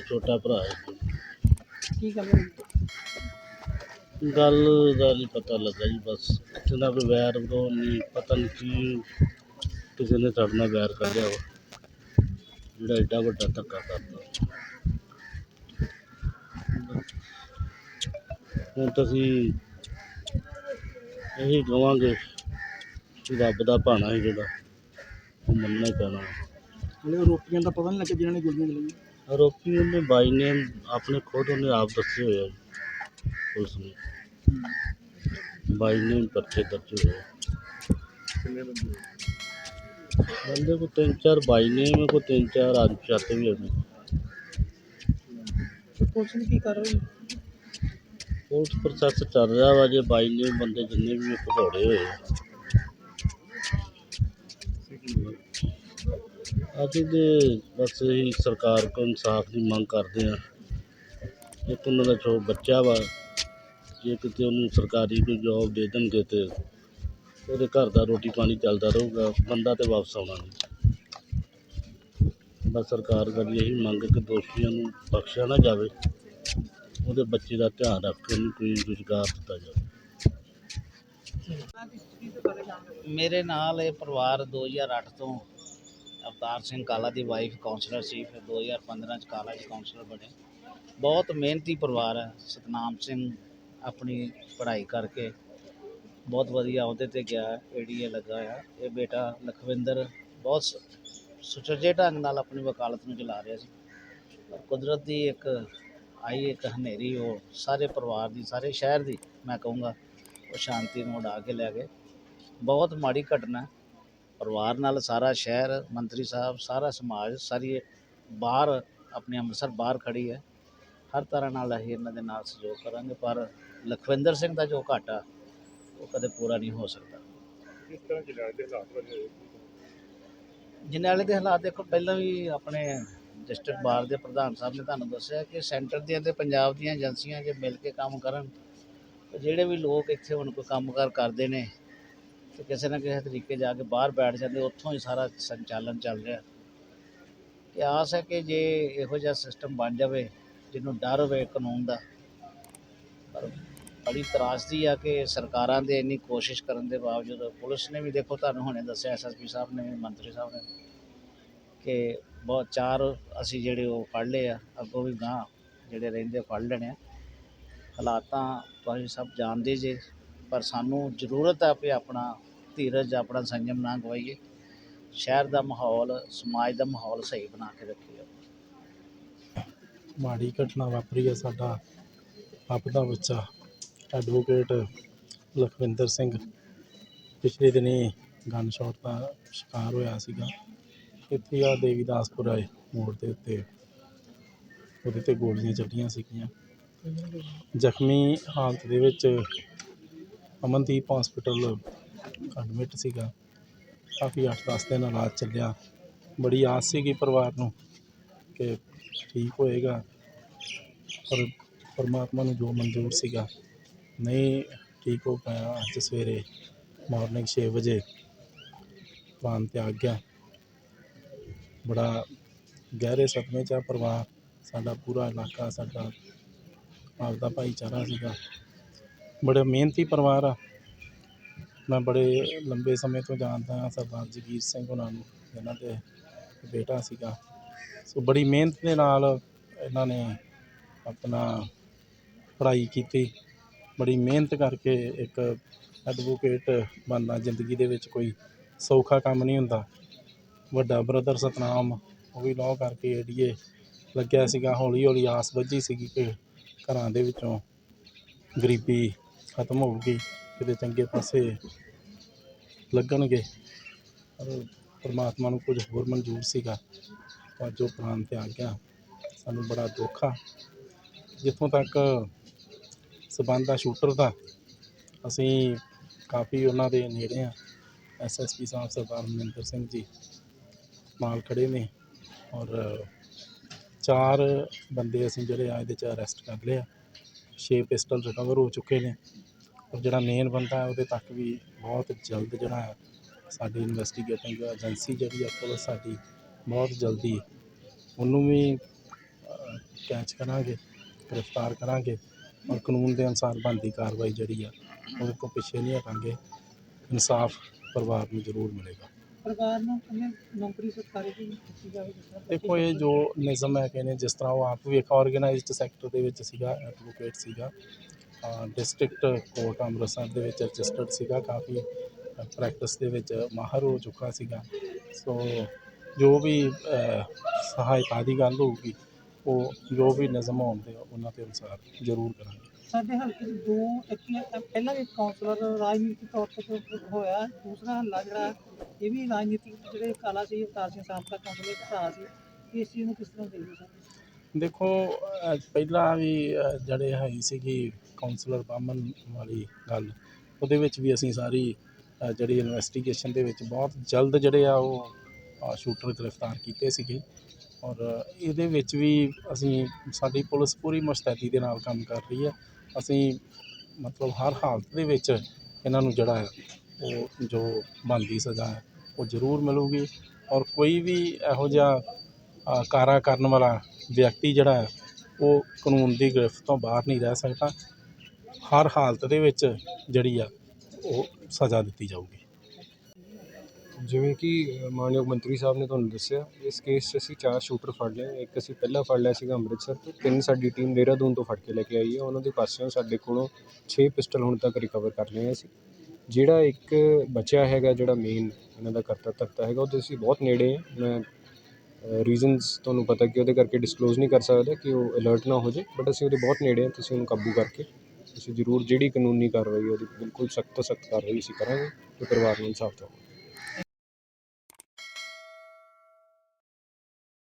ਮੇਰਾ ਛੋਟਾ ਭਰਾ ਹੈ। ਕੀ ਗੱਲ ਹੋਈ? ਗੱਲ ਦਾ ਨਹੀਂ ਪਤਾ ਲੱਗਾ ਜੀ ਬਸ ਕਿਸੇ ਨਾਲ ਕੋਈ ਵੈਰ ਵਿਰੋਧ ਨਹੀਂ ਪਤਾ ਨਹੀਂ ਕੀ ਕਿਸੇ ਨੇ ਸਾਡੇ ਨਾਲ ਵੈਰ ਕਰ ਲਿਆ ਵਾ। ਜਿਹੜਾ ਐਡਾ ਵੱਡਾ ਧੱਕਾ ਕਰਤਾ। ਹੁਣ ਤਾਂ ਅਸੀਂ ਇਹੀ ਕਵਾਂਗੇ ਕਿ ਰੱਬ ਦਾ ਭਾਣਾ ਹੈ ਜਿਹੜਾ ਉਹ ਮੰਨਣਾ ਹੀ ਪੈਣਾ। ਹਲੇ ਆਰੋਪੀਆਂ ਦਾ ਪਤਾ ਨਹੀਂ ਲੱਗਿਆ ਜਿਨ੍ਹਾਂ ਨੇ ਗੋਲੀਆਂ ਚਲਾਈਆਂ। ਆਰੋਪੀ ਉਹਨੇ ਬਾਈ ਨੇ ਆਪਣੇ ਖੁਦ ਉਹਨੇ ਆਪ ਦੱਸੇ ਹੋਏ ਆ ਜੀ ਪੁਲਿਸ ਨੇ ਬਾਈ ਨੇ ਵੀ ਪਰਚੇ ਦਰਜ ਹੋਏ ਆ। ਕਿੰਨੇ ਬੰਦੇ ਬੰਦੇ ਕੋ ਤਿੰਨ ਚਾਰ ਬਾਈ ਨੇ ਮੇਰੇ ਕੋ ਤਿੰਨ ਚਾਰ ਆਦਮੀ ਚਾਹਤੇ ਵੀ ਹੋਣੇ ਪੁਲਿਸ ਨੇ ਕੀ ਕਰ ਰਹੀ ਪੁਲਿਸ ਪ੍ਰੋਸੈਸ ਚੱਲ ਰਿਹਾ ਵਾ ਜੇ ਬਾਈ ਨੇ ਬੰਦੇ ਜਿੰਨੇ ਅਸੀਂ ਤੇ ਬਸ ਇਹੀ ਸਰਕਾਰ ਕੋਲ ਇਨਸਾਫ ਦੀ ਮੰਗ ਕਰਦੇ ਹਾਂ। ਇੱਕ ਉਹਨਾਂ ਦਾ ਛੋ ਬੱਚਾ ਵਾ, ਜੇ ਕਿਤੇ ਉਹਨੂੰ ਸਰਕਾਰੀ ਕੋਈ ਜੋਬ ਦੇ ਦੇਣਗੇ ਤਾਂ ਉਹਦੇ ਘਰ ਦਾ ਰੋਟੀ ਪਾਣੀ ਚੱਲਦਾ ਰਹੂਗਾ, ਬੰਦਾ ਤਾਂ ਵਾਪਸ ਆਉਣਾ ਨਹੀਂ। ਬਸ ਸਰਕਾਰ ਕਰੀ ਇਹੀ ਮੰਗ ਕਿ ਦੋਸ਼ੀਆਂ ਨੂੰ ਬਖਸ਼ਿਆ ਨਾ ਜਾਵੇ, ਉਹਦੇ ਬੱਚੇ ਦਾ ਧਿਆਨ ਰੱਖ ਕੇ ਉਹਨੂੰ ਕੋਈ ਰੁਜ਼ਗਾਰ ਦਿੱਤਾ ਜਾਵੇ। ਮੇਰੇ ਨਾਲ ਇਹ ਪਰਿਵਾਰ 2008 ਤੋਂ ਅਵਤਾਰ ਸਿੰਘ ਕਾਲਾ ਦੀ ਵਾਈਫ ਕਾਉਂਸਲਰ ਸੀ, ਫਿਰ 2015 ਚ ਕਾਲਾ ਜੀ ਕਾਉਂਸਲਰ ਬਣੇ। ਬਹੁਤ ਮਿਹਨਤੀ ਪਰਿਵਾਰ ਹੈ, ਸਤਨਾਮ ਸਿੰਘ ਆਪਣੀ ਪੜ੍ਹਾਈ ਕਰਕੇ ਬਹੁਤ ਵਧੀਆ ਅਹੁਦੇ ਤੇ ਗਿਆ ਏਡੀਏ ਲੱਗਾ ਆ ਇਹ ਬੇਟਾ ਲਖਵਿੰਦਰ ਬਹੁਤ ਸ- ਸੁਚੱਜੇ ਢੰਗ ਨਾਲ ਆਪਣੀ ਵਕਾਲਤ ਨੂੰ ਚਲਾ ਰਿਹਾ ਸੀ। ਕੁਦਰਤ ਦੀ ਇੱਕ ਆਈ, ਇੱਕ ਹਨੇਰੀ, ਉਹ ਸਾਰੇ ਪਰਿਵਾਰ ਦੀ, ਸਾਰੇ ਸ਼ਹਿਰ ਦੀ, ਮੈਂ ਕਹੂੰਗਾ, ਉਹ ਸ਼ਾਂਤੀ ਨੂੰ ਉਡਾ ਕੇ ਲੈ ਗਏ। ਬਹੁਤ ਮਾੜੀ ਘਟਨਾ ਪਰਿਵਾਰ ਨਾਲ ਸਾਰਾ ਸ਼ਹਿਰ ਮੰਤਰੀ ਸਾਹਿਬ ਸਾਰਾ ਸਮਾਜ ਸਾਰੀ ਬਾਹਰ ਆਪਣੇ ਅੰਮ੍ਰਿਤਸਰ ਬਾਹਰ ਖੜੀ ਹੈ। ਹਰ ਤਰ੍ਹਾਂ ਨਾਲ ਅਸੀਂ ਇਹਨਾਂ ਦੇ ਨਾਲ ਸਹਿਯੋਗ ਕਰਾਂਗੇ ਪਰ ਲਖਵਿੰਦਰ ਸਿੰਘ ਦਾ ਜੋ ਘਾਟਾ ਉਹ ਕਦੇ ਪੂਰਾ ਨਹੀਂ ਹੋ ਸਕਦਾ। ਕਿਸ ਤਰ੍ਹਾਂ ਦੇ ਹਾਲਾਤ ਬਣੇ ਜਨੈਲੇ ਦੇ ਹਾਲਾਤ ਦੇਖੋ ਪਹਿਲਾਂ ਵੀ ਆਪਣੇ ਡਿਸਟ੍ਰਿਕਟ ਬਾਰ ਦੇ ਪ੍ਰਧਾਨ ਸਾਹਿਬ ਨੇ ਤੁਹਾਨੂੰ ਦੱਸਿਆ ਕਿ ਸੈਂਟਰ ਦੀਆਂ ਤੇ ਪੰਜਾਬ ਦੀਆਂ ਏਜੰਸੀਆਂ ਜੇ ਮਿਲ ਕੇ ਕੰਮ ਕਰਨ ਜਿਹੜੇ ਵੀ ਲੋਕ ਇੱਥੇ ਹੁਣ ਕੋਈ ਕੰਮਕਾਰ ਕਰਦੇ ਨੇ ਤੇ ਕਿਸੇ ਨਾ ਕਿਸੇ ਤਰੀਕੇ ਜਾ ਕੇ ਬਾਹਰ ਬੈਠ ਜਾਂਦੇ, ਉੱਥੋਂ ਹੀ ਸਾਰਾ ਸੰਚਾਲਨ ਚੱਲ ਰਿਹਾ। ਤੇ ਆਸ ਹੈ ਕਿ ਜੇ ਇਹੋ ਜਿਹਾ ਸਿਸਟਮ ਬਣ ਜਾਵੇ, ਜਿਹਨੂੰ ਡਰ ਹੋਵੇ ਕਾਨੂੰਨ ਦਾ, ਪਰ ਬੜੀ ਤਰਾਸਦੀ ਆ ਕਿ ਸਰਕਾਰਾਂ ਦੇ ਇੰਨੀ ਕੋਸ਼ਿਸ਼ ਕਰਨ ਦੇ ਬਾਵਜੂਦ, ਪੁਲਿਸ ਨੇ ਵੀ ਦੇਖੋ ਤੁਹਾਨੂੰ ਹੁਣੇ ਦੱਸਿਆ ਐਸਐਸਪੀ ਸਾਹਿਬ ਨੇ ਮੰਤਰੀ ਸਾਹਿਬ ਨੇ ਕਿ ਬਹੁਤ ਚਾਰ ਅਸੀਂ ਜਿਹੜੇ ਉਹ ਫੜ ਲਏ ਆ, ਅੱਗੋਂ ਵੀ ਗਾਂ ਜਿਹੜੇ ਰਹਿੰਦੇ ਫੜ ਲੈਣੇ ਆ। ਹਾਲਾਤਾਂ ਤੁਸੀਂ ਸਭ ਜਾਣਦੇ ਜੇ, ਪਰ ਸਾਨੂੰ ਜ਼ਰੂਰਤ ਆ ਵੀ ਆਪਣਾ ਧੀਰਜ ਆਪਣਾ ਸੰਯਮ ਨਾ ਗਵਾਈਏ। ਸ਼ਹਿਰ ਦਾ ਮਾਹੌਲ, ਸਮਾਜ ਦਾ ਮਾਹੌਲ ਸਹੀ ਬਣਾ ਕੇ ਰੱਖੀਏ ਮਾੜੀ ਘਟਨਾ ਵਾਪਰੀ ਹੈ ਸਾਡਾ ਆਪ ਦਾ ਬੱਚਾ ਐਡਵੋਕੇਟ ਲਖਵਿੰਦਰ ਸਿੰਘ। ਪਿਛਲੇ ਦਿਨੀ ਗਨ ਸ਼ਾਟ ਦਾ ਸ਼ਿਕਾਰ ਹੋਇਆ ਸੀਗਾ। ਇੱਥੇ ਆ ਦੇਵੀਦਾਸਪੁਰ ਆਏ ਮੋੜ ਦੇ ਉੱਤੇ। ਉਹਦੇ ਤੇ ਗੋਲੀਆਂ ਚੱਲੀਆਂ ਸੀਗੀਆਂ। ਜ਼ਖਮੀ ਹਾਲਤ ਦੇ ਵਿੱਚ ਅਮਨਦੀਪ ਹਸਪੀਟਲ ਐਡਮਿਟ ਸੀਗਾ। ਕਾਫੀ ਅੱਠ ਦਸ ਦਿਨ ਇਲਾਜ ਚੱਲਿਆ। ਬੜੀ ਆਸ ਸੀਗੀ ਪਰਿਵਾਰ ਨੂੰ ਕਿ ਠੀਕ ਹੋਏਗਾ। ਪਰ ਪਰਮਾਤਮਾ ਨੂੰ ਜੋ ਮਨਜ਼ੂਰ ਸੀਗਾ, ਨਹੀਂ ਠੀਕ ਹੋ ਪਾਇਆ ਅੱਜ ਸਵੇਰੇ ਮਾਰਨਿੰਗ 6 ਵਜੇ। ਪ੍ਰਾਣ ਤਿਆਗ ਗਿਆ। ਬੜਾ ਗਹਿਰੇ ਸਦਮੇ 'ਚ ਆ ਪਰਿਵਾਰ। ਸਾਡਾ ਪੂਰਾ ਇਲਾਕਾ, ਸਾਡਾ ਆਪਦਾ ਭਾਈਚਾਰਾ ਸੀਗਾ। ਬੜਾ ਮਿਹਨਤੀ ਪਰਿਵਾਰ ਆ। ਮੈਂ ਬੜੇ ਲੰਬੇ ਸਮੇਂ ਤੋਂ ਜਾਣਦਾ ਹਾਂ ਸਰਦਾਰ ਜਗੀਰ ਸਿੰਘ ਉਹਨਾਂ ਨੂੰ ਇਹਨਾਂ ਦੇ ਬੇਟਾ ਸੀਗਾ। ਸੋ ਬੜੀ ਮਿਹਨਤ ਦੇ ਨਾਲ ਇਹਨਾਂ ਨੇ ਆਪਣਾ ਪੜ੍ਹਾਈ ਕੀਤੀ। ਬੜੀ ਮਿਹਨਤ ਕਰਕੇ ਇੱਕ ਐਡਵੋਕੇਟ ਬਣਨਾ ਜ਼ਿੰਦਗੀ ਦੇ ਵਿੱਚ ਕੋਈ ਸੌਖਾ ਕੰਮ ਨਹੀਂ ਹੁੰਦਾ। ਵੱਡਾ ਬ੍ਰਦਰ ਸਤਨਾਮ, ਉਹ ਵੀ ਲਾਅ ਕਰਕੇ ਏਡੀਏ ਲੱਗਿਆ ਸੀਗਾ। ਹੌਲੀ ਹੌਲੀ ਆਸ ਵੱਝੀ ਸੀਗੀ ਕਿ ਘਰਾਂ ਦੇ ਵਿੱਚੋਂ ਗਰੀਬੀ ਖਤਮ ਹੋਊਗੀ, ਕਿਤੇ ਚੰਗੇ ਪਾਸੇ ਲੱਗਣਗੇ। ਪਰ ਪਰਮਾਤਮਾ ਨੂੰ ਕੁਝ ਹੋਰ ਮਨਜ਼ੂਰ ਸੀਗਾ। ਪਰ ਜੋ ਪ੍ਰਾਣ ਤੇ ਆ ਗਿਆ, ਸਾਨੂੰ ਬੜਾ ਦੁੱਖ ਆ। ਜਿੱਥੋਂ ਤੱਕ ਸਬੰਧ ਆ ਸ਼ੂਟਰ ਦਾ, ਅਸੀਂ ਕਾਫੀ ਉਹਨਾਂ ਦੇ ਨੇੜੇ ਆ। ਐਸਐਸਪੀ ਸਾਹਿਬ ਸਰਦਾਰ ਮਨਿੰਦਰ ਸਿੰਘ ਜੀ ਨਾਲ ਖੜੇ ਨੇ ਔਰ ਚਾਰ ਬੰਦੇ ਅਸੀਂ ਜਿਹੜੇ ਆ ਇਹਦੇ ਚ ਅਰੈਸਟ ਕਰ ਲਿਆ ਛੇ ਪਿਸਟਲ ਰਿਕਵਰ ਹੋ ਚੁੱਕੇ ਨੇ। ਜਿਹੜਾ ਮੇਨ ਬੰਦਾ ਹੈ ਉਹਦੇ ਤੱਕ ਵੀ ਬਹੁਤ ਜਲਦ ਜਿਹੜਾ ਹੈ ਸਾਡੀ ਇਨਵੈਸਟੀਗੇਟਿੰਗ ਏਜੰਸੀ ਜਿਹੜੀ ਆ ਪੁਲਿਸ ਸਾਡੀ ਬਹੁਤ ਜਲਦੀ ਉਹਨੂੰ ਵੀ ਕੈਚ ਕਰਾਂਗੇ ਗ੍ਰਿਫਤਾਰ ਕਰਾਂਗੇ ਔਰ ਕਾਨੂੰਨ ਦੇ ਅਨੁਸਾਰ ਬਣਦੀ ਕਾਰਵਾਈ ਜਿਹੜੀ ਆ ਉਹਦੇ ਤੋਂ ਪਿੱਛੇ ਨਹੀਂ ਹਟਾਂਗੇ। ਇਨਸਾਫ ਪਰਿਵਾਰ ਨੂੰ ਜ਼ਰੂਰ ਮਿਲੇਗਾ। ਸਰਕਾਰ ਨੂੰ ਨੌਕਰੀ ਸਰਕਾਰੀ ਦੀ ਦਿੱਤੀ ਜਾਵੇ ਦੇਖੋ ਇਹ ਜੋ ਨਿਜ਼ਮ ਹੈ ਕਹਿੰਦੇ ਜਿਸ ਤਰ੍ਹਾਂ ਉਹ ਆਪ ਵੀ ਇੱਕ ਆਰਗੇਨਾਈਜ਼ਡ ਸੈਕਟਰ ਦੇ ਵਿੱਚ ਸੀਗਾ ਐਡਵੋਕੇਟ ਸੀਗਾ ਡਿਸਟ੍ਰਿਕਟ ਕੋਰਟ ਅੰਮ੍ਰਿਤਸਰ ਦੇ ਵਿੱਚ ਰਜਿਸਟਰਡ ਸੀਗਾ, ਕਾਫੀ ਪ੍ਰੈਕਟਿਸ ਦੇ ਵਿੱਚ ਮਾਹਰ ਹੋ ਚੁੱਕਾ ਸੀਗਾ। ਸੋ ਜੋ ਵੀ ਸਹਾਇਤਾ ਦੀ ਗੱਲ ਹੋਊਗੀ, ਉਹ ਜੋ ਵੀ ਨਿਯਮ ਹੋਣਗੇ ਉਹਨਾਂ ਦੇ ਅਨੁਸਾਰ ਜ਼ਰੂਰ ਕਰਾਂਗੇ। ਸਾਡੇ ਹਲਕੇ 'ਚ ਦੋ, ਇੱਕ ਪਹਿਲਾਂ ਵੀ ਕਾਉਂਸਲਰ ਰਾਜਨੀਤਿਕ ਤੌਰ ਤੇ ਹੋਇਆ, ਦੂਸਰਾ ਹੱਲਾ ਜਿਹੜਾ, ਇਹ ਵੀ ਰਾਜਨੀਤਿਕ ਜਿਹੜੇ ਕਾਲਾ ਸੀ ਅਵਤਾਰ ਸਿੰਘ ਸਾਂਪਲਾ ਕਾਉਂਸਲਰ ਭਰਾ ਸੀ। ਇਸ ਚੀਜ਼ ਨੂੰ ਕਿਸ ਤਰ੍ਹਾਂ ਦੇਖਦੇ ਸਰ ਦੇਖੋ ਪਹਿਲਾਂ ਵੀ ਜਿਹੜੇ ਹੈ ਸੀਗੀ ਕੌਂਸਲਰ ਬਾਮਨ ਵਾਲੀ ਗੱਲ ਉਹਦੇ ਵਿੱਚ ਵੀ ਅਸੀਂ ਸਾਰੀ ਜਿਹੜੀ ਇਨਵੈਸਟੀਗੇਸ਼ਨ ਦੇ ਵਿੱਚ ਬਹੁਤ ਜਲਦ ਜਿਹੜੇ ਆ ਉਹ ਸ਼ੂਟਰ ਗ੍ਰਿਫਤਾਰ ਕੀਤੇ ਸੀਗੇ। ਔਰ ਇਹਦੇ ਵਿੱਚ ਵੀ ਅਸੀਂ ਸਾਡੀ ਪੁਲਿਸ ਪੂਰੀ ਮੁਸਤੈਦੀ ਦੇ ਨਾਲ ਕੰਮ ਕਰ ਰਹੀ ਹੈ। ਅਸੀਂ ਮਤਲਬ ਹਰ ਹਾਲਤ ਦੇ ਵਿੱਚ ਇਹਨਾਂ ਨੂੰ ਜਿਹੜਾ ਹੈ ਉਹ ਜੋ ਬਣਦੀ ਸਜ਼ਾ ਹੈ ਉਹ ਜ਼ਰੂਰ ਮਿਲੂਗੀ। ਔਰ ਕੋਈ ਵੀ ਇਹੋ ਜਿਹਾ ਅ, ਕਾਰਾ ਕਰਨ ਵਾਲਾ ਵਿਅਕਤੀ ਜਿਹੜਾ ਉਹ ਕਾਨੂੰਨ ਦੀ ਗ੍ਰਿਫਤ ਤੋਂ ਬਾਹਰ ਨਹੀਂ ਰਹਿ ਸਕਦਾ। ਹਰ ਹਾਲਤ ਦੇ ਵਿੱਚ ਜਿਹੜੀ ਆ, ਉਹ ਸਜ਼ਾ ਦਿੱਤੀ ਜਾਊਗੀ। ਜਿਵੇਂ ਕਿ ਮਾਨਯੋਗ ਮੰਤਰੀ ਸਾਹਿਬ ਨੇ ਤੁਹਾਨੂੰ ਦੱਸਿਆ, ਇਸ ਕੇਸ 'ਚ ਅਸੀਂ ਚਾਰ ਸ਼ੂਟਰ ਫੜ ਲਏ। ਇੱਕ ਅਸੀਂ ਪਹਿਲਾਂ ਫੜ ਲਿਆ ਸੀਗਾ ਅੰਮ੍ਰਿਤਸਰ ਤੋਂ। ਤਿੰਨ ਸਾਡੀ ਟੀਮ ਦੇਹਰਾਦੂਨ ਤੋਂ ਫੜ ਕੇ ਲੈ ਕੇ ਆਈ ਹੈ। ਉਹਨਾਂ ਦੇ ਪਾਸਿਓਂ ਸਾਡੇ ਕੋਲੋਂ 6 ਪਿਸਟਲ ਹੁਣ ਤੱਕ ਰਿਕਵਰ ਕਰ ਲਏ ਹਾਂ ਅਸੀਂ। ਜਿਹੜਾ ਇੱਕ ਬਚਿਆ ਹੈਗਾ, ਜਿਹੜਾ ਮੇਨ ਇਹਨਾਂ ਦਾ ਕਰਤਾ ਧਰਤਾ ਹੈਗਾ, ਉਹਦੇ ਅਸੀਂ ਬਹੁਤ ਨੇੜੇ ਹਾਂ ਮੈਂ ਰੀਜ਼ਨਸ ਤੁਹਾਨੂੰ ਪਤਾ ਕਿ ਉਹਦੇ ਕਰਕੇ ਡਿਸਕਲੋਜ਼ ਨਹੀਂ ਕਰ ਸਕਦਾ ਕਿ ਉਹ ਅਲਰਟ ਨਾ ਹੋ ਜਾਵੇ ਬਟ ਅਸੀਂ ਉਹਦੇ ਬਹੁਤ ਨੇੜੇ ਹਾਂ, ਤੁਸੀਂ ਉਹਨੂੰ ਕਾਬੂ ਕਰਕੇ ਅਸੀਂ ਜ਼ਰੂਰ ਜਿਹੜੀ ਕਾਨੂੰਨੀ ਕਾਰਵਾਈ ਉਹਦੀ ਬਿਲਕੁਲ ਸਖਤ ਤੋਂ ਸਖਤ ਕਾਰਵਾਈ ਅਸੀਂ ਕਰਾਂਗੇ ਅਤੇ ਪਰਿਵਾਰ ਨੂੰ ਇਨਸਾਫ ਦਿਵਾਵਾਂਗੇ